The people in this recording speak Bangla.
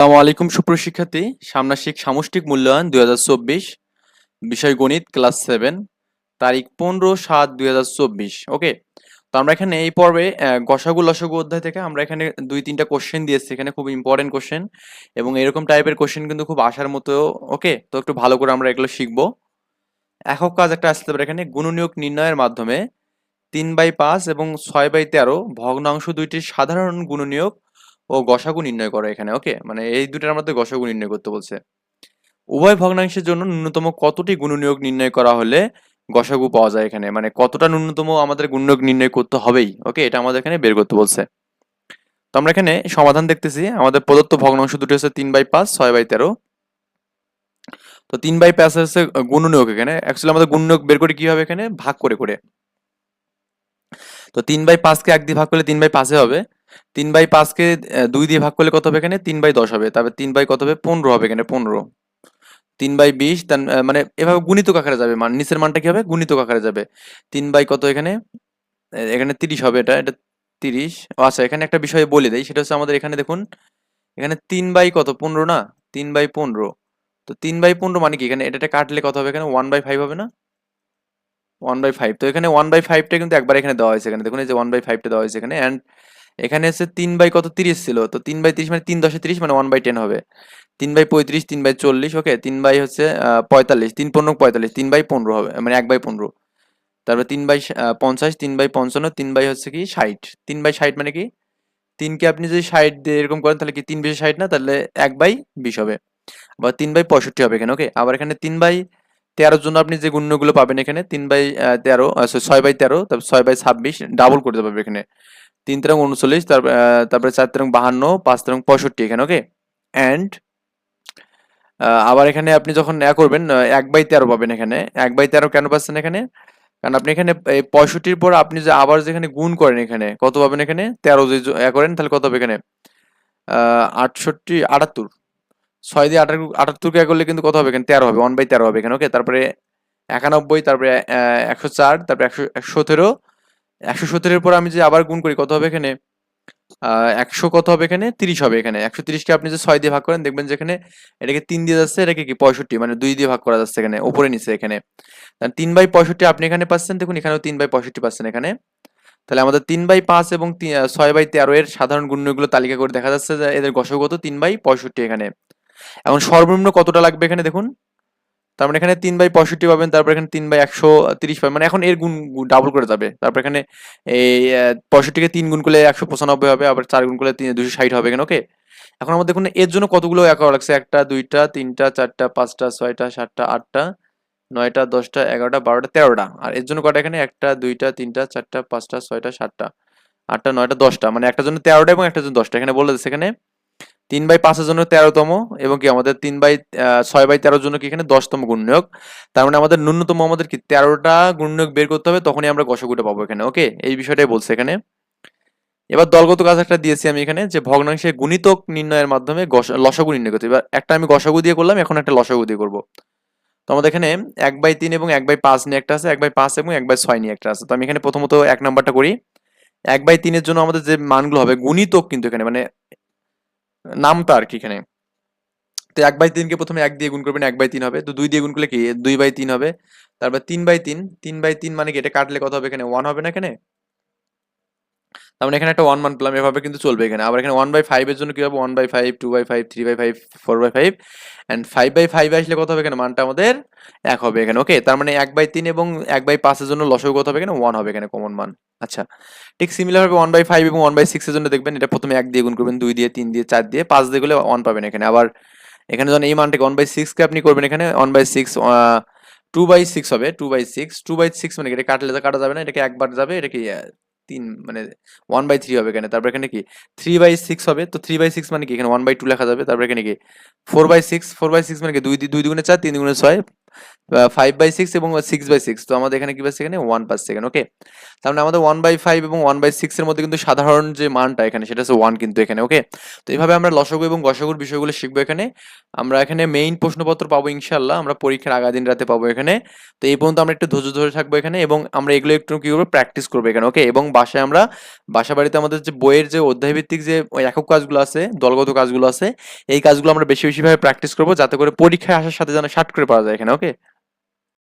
আসসালামু আলাইকুম সুপ্রশিক্ষার্থী সামনাসিক সামষ্টিক মূল্যায়ন দুই হাজার চব্বিশ, বিষয় গণিত ক্লাস সেভেন, তারিখ পনেরো সাত দুই হাজার চব্বিশ। ওকে? তো আমরা এখানে এই পর্বে গসাগু লসাগু অধ্যায় থেকে আমরা এখানে দুই তিনটা কোশ্চেন দিয়েছি। এখানে খুব ইম্পর্টেন্ট কোশ্চেন এবং এরকম টাইপের কোশ্চেন কিন্তু খুব আসার মতো, ওকে? তো একটু ভালো করে আমরা এগুলো শিখব। একক কাজ একটা আসতে পারে এখানে, গুণনীয়ক নির্ণয়ের মাধ্যমে তিন বাই পাঁচ এবং ছয় বাই তেরো, ভগ্নাংশ দুইটির সাধারণ গুণনীয়ক ও গসাগু নির্ণয় করো এখানে ওকে মানে এই দুটার মধ্যে গসাগু নির্ণয় করতে বলছে। উভয় ভগ্নাংশের জন্য ন্যূনতম কতটি গুণনীয়ক নির্ণয় করা হলে গসাগু পাওয়া যায় এখানে? মানে কতটা ন্যূনতম আমাদের গুণনীয়ক নির্ণয় করতে হবেই ওকে এটা আমাদের এখানে বের করতে বলছে। তো আমরা এখানে সমাধান দেখতেছি, আমাদের প্রদত্ত ভগ্নাংশ দুটি হচ্ছে তিন বাই পাঁচ, ছয় বাই তেরো। তো তিন বাই পাঁচ হচ্ছে গুণনীয়ক এখানে। অ্যাকচুয়ালি আমাদের গুণনীয়ক বের করে কি হবে এখানে? ভাগ করে করে। তো তিন বাই পাঁচকে এক দিয়ে ভাগ করলে তিন বাই পাঁচে হবে। তিন বাই পাঁচকে দুই দিয়ে ভাগ করলে কত হবে এখানে? তিন বাই দশ হবে। তারপরে তিন বাই কত হবে? পনেরো হবে এখানে, পনেরো। তিন বাই বিশ মানে এভাবে গুণিত আকারে যাবে মান। নিচের মানটা কি হবে? গুণিত আকারে যাবে। তিন বাই কত এখানে? এখানে তিরিশ হবে এটা এটা তিরিশ। আচ্ছা এখানে একটা বিষয় বলে দেয় সেটা হচ্ছে আমাদের এখানে দেখুন, এখানে তিন বাই কত? পনেরো না? তিন বাই পনেরো। তো তিন বাই পনেরো মানে কি? এখানে এটা এটা কাটলে কত হবে এখানে? ওয়ান বাই ফাইভ হবে না? One by five. তো এখানে ওয়ান বাই ফাইভটা কিন্তু একবার এখানে দেওয়া হয়েছে এখানে। দেখুন এই যে ওয়ান বাই ফাইভটা দেওয়া হয়েছে এখানে। অ্যান্ড এখানে হচ্ছে তিন বাই কত তিরিশ ছিল তো তিন বাই তিরিশ মানে তিন দশে তিরিশ মানে ওয়ান বাই টেন হবে তিন বাই পঁয়ত্রিশ তিন বাই চল্লিশ ওকে তিন বাই হচ্ছে পঁয়তাল্লিশ তিন পনেরো পঁয়তাল্লিশ তিন বাই পনেরো হবে মানে এক বাই পনেরো তারপরে তিন বাই পঞ্চাশ তিন বাই পঞ্চান্ন তিন বাই হচ্ছে কি ষাট তিন বাই ষাট মানে কি তিনকে আপনি যদি ষাট দিয়ে এরকম করেন তাহলে কি তিন বিশে ষাট না তাহলে এক বাই বিশ হবে আবার তিন বাই পঁয়ষট্টি হবে এখানে ওকে আবার এখানে তিন বাই তেরোর জন্য আপনি যে গুণ্যগুলো পাবেন এখানে তিন বাই তেরো ছয় বাই তেরো তারপর ছয় বাই ছাব্বিশ ডাবল করতে পারবে এখানে তিন তেরং উনচল্লিশ তারপরে চার তেরং বাহান্ন, পাঁচ তেরং পঁয়ষট্টি এখানে ওকে অ্যান্ড আবার এখানে আপনি যখন এ করবেন এক বাই তেরো পাবেন এখানে। এক বাই তেরো কেন পাচ্ছেন এখানে? কারণ আপনি এখানে পঁয়ষট্টির পর আপনি যে আবার যেখানে গুণ করেন এখানে, কত পাবেন এখানে? তেরো যদি এ করেন, তাহলে কত হবে এখানে? আটষট্টি, আটাত্তর। ছয় দিয়ে আটাত্তর আটাত্তরকে এক করলে কিন্তু কত হবে এখানে? তেরো হবে ওয়ান বাই তেরো হবে এখানে ওকে তারপরে একানব্বই, তারপরে একশো চার, তারপরে একশো একশো সতেরো একশো সত্তরের পর আমি যে আবার গুণ করি, কত হবে এখানে? একশো কত হবে এখানে? তিরিশ হবে এখানে। একশো তিরিশকে আপনি যে ছয় দিয়ে ভাগ করেন, দেখবেন যে এখানে এটাকে তিন দিয়ে যাচ্ছে, এটাকে কি? পঁয়ষট্টি মানে দুই দিয়ে ভাগ করা যাচ্ছে এখানে উপরে নিচে এখানে। তিন বাই পঁয়ষট্টি আপনি এখানে পাচ্ছেন, দেখুন এখানেও তিন বাই পঁয়ষট্টি পাচ্ছেন এখানে। তাহলে আমাদের তিন বাই পাঁচ এবং ছয় বাই তেরো এর সাধারণ গুণ্যগুলো তালিকা করে দেখা যাচ্ছে যে এদের গসগত তিন বাই পঁয়ষট্টি এখানে। এখন সর্বনিম্ন কতটা লাগবে এখানে দেখুন? তার মানে এখানে তিন বাই পঁয়ষট্টি পাবেন, তারপর এখানে তিন বাই একশো তিরিশ পাবেন। মানে এখন এর গুণ ডাবল করে যাবে। তারপর এখানে এই পঁয়ষট্টিকে তিন গুণ করলে একশো পঁচানব্বই হবে, আবার চার গুণ করলে দুশো ষাট হবে এখানে ওকে এখন আমাদের দেখুন, এর জন্য কতগুলো এক লাগছে? একটা, দুইটা, তিনটা, চারটা, পাঁচটা, ছয়টা, সাতটা, আটটা, নয়টা, দশটা, এগারোটা, বারোটা, তেরোটা। আর এর জন্য কটা এখানে? একটা, দুইটা, তিনটা, চারটা, পাঁচটা, ছয়টা, সাতটা, আটটা, নয়টা, দশটা। মানে একটার জন্য তেরোটা এবং একটার জন্য দশটা। এখানে বলে দিচ্ছে এখানে তিন বাই পাঁচের জন্য তেরোতম এবং কি আমাদের তিন বাই ছয় বাই তেরোর জন্য কি এখানে দশতম গুণনীয়ক। তার মানে আমাদের ন্যূনতম আমাদের কি তেরোটা গুণনীয়ক বের করতে হবে, তখনই আমরা গসগুটা পাবো এখানে ওকে এই বিষয়টাই বলছে এখানে। এবার দলগত কাজ একটা দিয়েছি আমি এখানে, যে ভগ্নাংশের গুণিতক নির্ণয়ের মাধ্যমে লসাগু নির্ণয় করতে এবার একটা আমি গসাগু দিয়ে করলাম, এখন একটা লসাগু দিয়ে করব। তো আমাদের এখানে এক বাই তিন এবং এক বাই পাঁচ নিয়ে একটা আছে, এক বাই পাঁচ এবং এক বাই ছয় নিয়ে একটা আছে। তো আমি এখানে প্রথমত এক নাম্বারটা করি। এক বাই তিনের জন্য আমাদের যে মানগুলো হবে, গুণিতক কিন্তু এখানে মানে নামটা আর কি এখানে। তো এক বাই তিনকে প্রথমে এক দিয়ে গুণ করবেন, এক বাই তিন হবে। তো দুই দিয়ে গুণ করলে কি? দুই বাই তিন হবে। তারপর তিন বাই তিন তিন বাই তিন মানে কি? এটা কাটলে কত হবে এখানে? ওয়ান হবে না এখানে? তার মানে এখানে একটা ওয়ান মান পেলাম এভাবে কিন্তু চলবে এখানে। আবার এখানে ওয়ান বাই ফাইভের জন্য কী হবে? One by five two by five three by five four by five and five by five আসলে কত হবে এখানে? মানটা আমাদের এক হবে এখানে ওকে তার মানে এক বাই তিন এবং এক বাই পাঁচের জন্য লসও কত হবে এখানে? ওয়ান হবে এখানে কমন মান। আচ্ছা ঠিক সিমিলার ভাবে ওয়ান বাই ফাইভ এবং ওয়ান বাই সিক্সের জন্য দেখবেন এটা প্রথমে এক দিয়ে গুণ করবেন দুই দিয়ে তিন দিয়ে চার দিয়ে পাঁচ দিয়ে গেলে ওয়ান পাবেন এখানে। আবার এখানে যখন এই মানটাকে ওয়ান বাই সিক্সকে আপনি করবেন এখানে one by six two by six হবে two by six two by six মানে এটা কাটলে তো কাটা যাবে না এটাকে একবার যাবে এটা কি আহ, তিন মানে ওয়ান বাই থ্রি হবে এখানে। তারপর এখানে কি? থ্রি বাই সিক্স হবে। তো থ্রি বাই সিক্স মানে কি? এখানে ওয়ান বাই টু লেখা যাবে। তারপর এখানে কি? Four by six four by six মানে কি? দুই দুই দুগুণে চার, তিন দুগুণে ছয়। ফাইভ বাই সিক্স এবং সিক্স বাই সিক্স তো আমাদের এখানে কি পাচ্ছে এখানে? ওয়ান পাচ্ছে এখানে ওকে তার মানে আমাদের ওয়ান বাই ফাইভ এবং ওয়ান বাই সিক্সের মধ্যে কিন্তু সাধারণ যে মানটা এখানে, সেটা হচ্ছে ওয়ান কিন্তু এখানে ওকে তো এইভাবে আমরা লসগু এবং গসগুর বিষয়গুলো শিখব এখানে। আমরা এখানে মেইন প্রশ্নপত্র পাবো ইনশাল্লাহ আমরা পরীক্ষার আগা দিন রাতে পাবো এখানে। তো এই পর্যন্ত আমরা একটু ধৈর্য ধরে থাকব এখানে এবং আমরা এগুলো একটু কি করব? প্র্যাকটিস করব এখানে ওকে এবং বাসায় আমরা, বাসা বাড়িতে আমাদের যে বইয়ের যে অধ্যায়ভিত্তিক যে একক কাজগুলো আছে, দলগত কাজগুলো আছে, এই কাজগুলো আমরা বেশি বেশিভাবে প্র্যাকটিস করব, যাতে করে পরীক্ষায় আসার সাথে যেন শার্ট করে পাওয়া যায় এখানে ওকে